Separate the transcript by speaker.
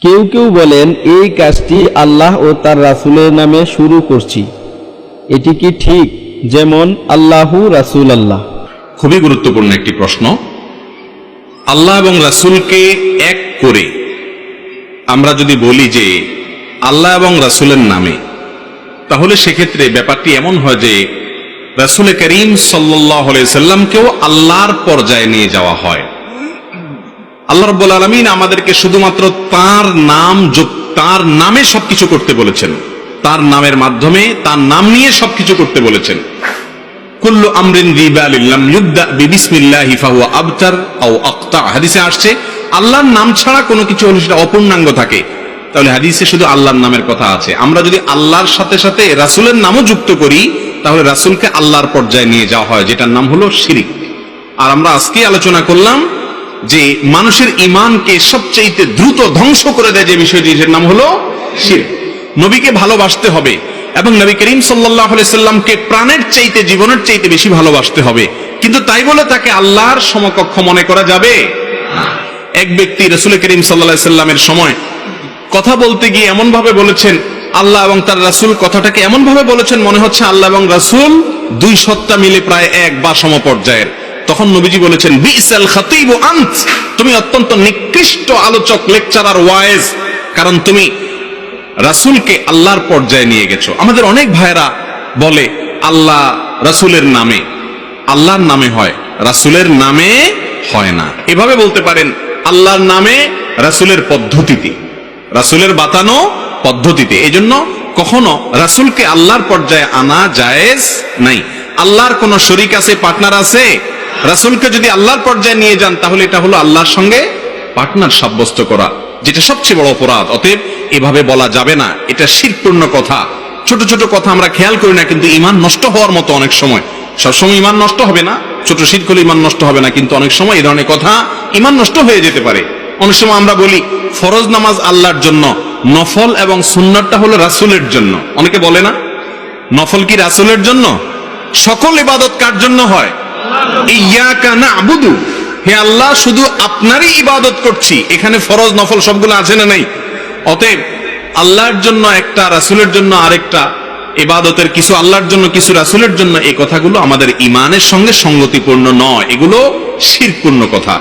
Speaker 1: কেউ কেউ বলেন, এই কাজটি আল্লাহ ও তার রাসূলের নামে শুরু করছি। এটি কি ঠিক? যেমন, আল্লাহু রাসূল আল্লাহ
Speaker 2: খুবই গুরুত্বপূর্ণ একটি প্রশ্ন। আল্লাহ এবং রাসূলকে এক করে আমরা যদি বলি যে, আল্লাহ এবং রাসূলের নামে, তাহলে সেক্ষেত্রে ব্যাপারটি এমন হয় যে, রাসূল করিম সাল্লাহ সাল্লামকেও আল্লাহর পর্যায়ে নিয়ে যাওয়া হয়। আল্লাহ রব্বুল আলমিন আমাদেরকে শুধুমাত্র তার নাম তার নামে সবকিছু করতে বলেছেন। তার নামের মাধ্যমে তার নাম নিয়ে সবকিছু করতে বলেছেন। আবতার আসছে, আল্লাহর নাম ছাড়া কোনো কিছু অপূর্ণাঙ্গ থাকে। তাহলে শুধু আল্লাহর নামের কথা আছে। আমরা যদি আল্লাহর সাথে সাথে রাসূলের নামও যুক্ত করি, তাহলে রাসূলকে আল্লাহর পর্যায়ে নিয়ে যাওয়া হয়, যেটার নাম হলো শিরিক। আর আমরা আজকে আলোচনা করলাম যে মানুষের ইমানকে সবচেয়ে দ্রুত ধ্বংস করে দেয় যে বিষয়টি এর নাম হলো শিরক নবীকে ভালোবাসতে হবে এবং নবী করিম সাল্লাহ সাল্লামকে প্রাণের চাইতে, জীবনের চাইতে বেশি ভালোবাসতে হবে। কিন্তু তাই বলে তাকে আল্লাহর সমকক্ষ মনে করা যাবে এক ব্যক্তি রসুল করিম সাল্লাহ সাল্লামের সময় কথা বলতে গিয়ে এমন ভাবে বলেছেন, আল্লাহ এবং তার রাসূল কথাটাকে এমন ভাবে বলেছেন, মনে হচ্ছে আল্লাহ এবং রাসূল দুই সত্তা মিলে প্রায় এক বা সমপর্যায়ের। তখন নবীজি বলেছেন বিসাল খাতিব আন্ত। তুমি অত্যন্ত নিকৃষ্ট আলোচক, লেকচারার, ওয়াইজ, কারণ তুমি রাসূলকে আল্লাহর পর্যায়ে নিয়ে গেছো। আমাদের অনেক ভাইরা বলে, আল্লাহ রাসূলের নামে, আল্লাহর নামে হয়, রাসূলের নামে হয় না। এভাবে বলতে পারেন, আল্লাহর নামে রাসূলের পদ্ধতিতে, রাসূলের বাতানো পদ্ধতিতে। এজন্য কখনো রাসূলকে আল্লাহর পর্যায়ে আনা জায়েজ নাই। আল্লাহর কোন শরিক আছে, পার্টনার আছে রাসূলকে যদি আল্লাহর পর্যায়ে নিয়ে যান, তাহলে এটা হলো আল্লাহর সঙ্গে পার্টনার সাব্যস্ত করা, যেটা সবচেয়ে বড় অপরাধ। অতএব এভাবে বলা যাবে না, এটা শিরপূর্ণ কথা। ছোট ছোট কথা আমরা খেয়াল করি না, কিন্তু ইমান নষ্ট হওয়ার মতো অনেক সময়। সবসময় ইমান নষ্ট হবে না, ছোট শীত করলে ইমান নষ্ট হবে না, কিন্তু অনেক সময় এই ধরনের কথা ইমান নষ্ট হয়ে যেতে পারে। অনেক সময় আমরা বলি, ফরজ নামাজ আল্লাহর জন্য, নফল এবং সুন্নাতটা হলো রাসূলের জন্য। অনেকে বলে না, নফল কি রাসূলের জন্য? সকল ইবাদত কার জন্য হয়? হে আল্লাহ, শুধু আপনারই ইবাদত করছি। এখানে ফরজ, নফল সবগুলো আছে না নাই? অতএব আল্লাহর জন্য একটা, রাসুলের জন্য আরেকটা, ইবাদতের কিছু, আল্লাহর জন্য কিছু, রাসুলের জন্য এই কথাগুলো আমাদের ইমানের সঙ্গে সঙ্গতিপূর্ণ নয়। এগুলো শিরপূর্ণ কথা।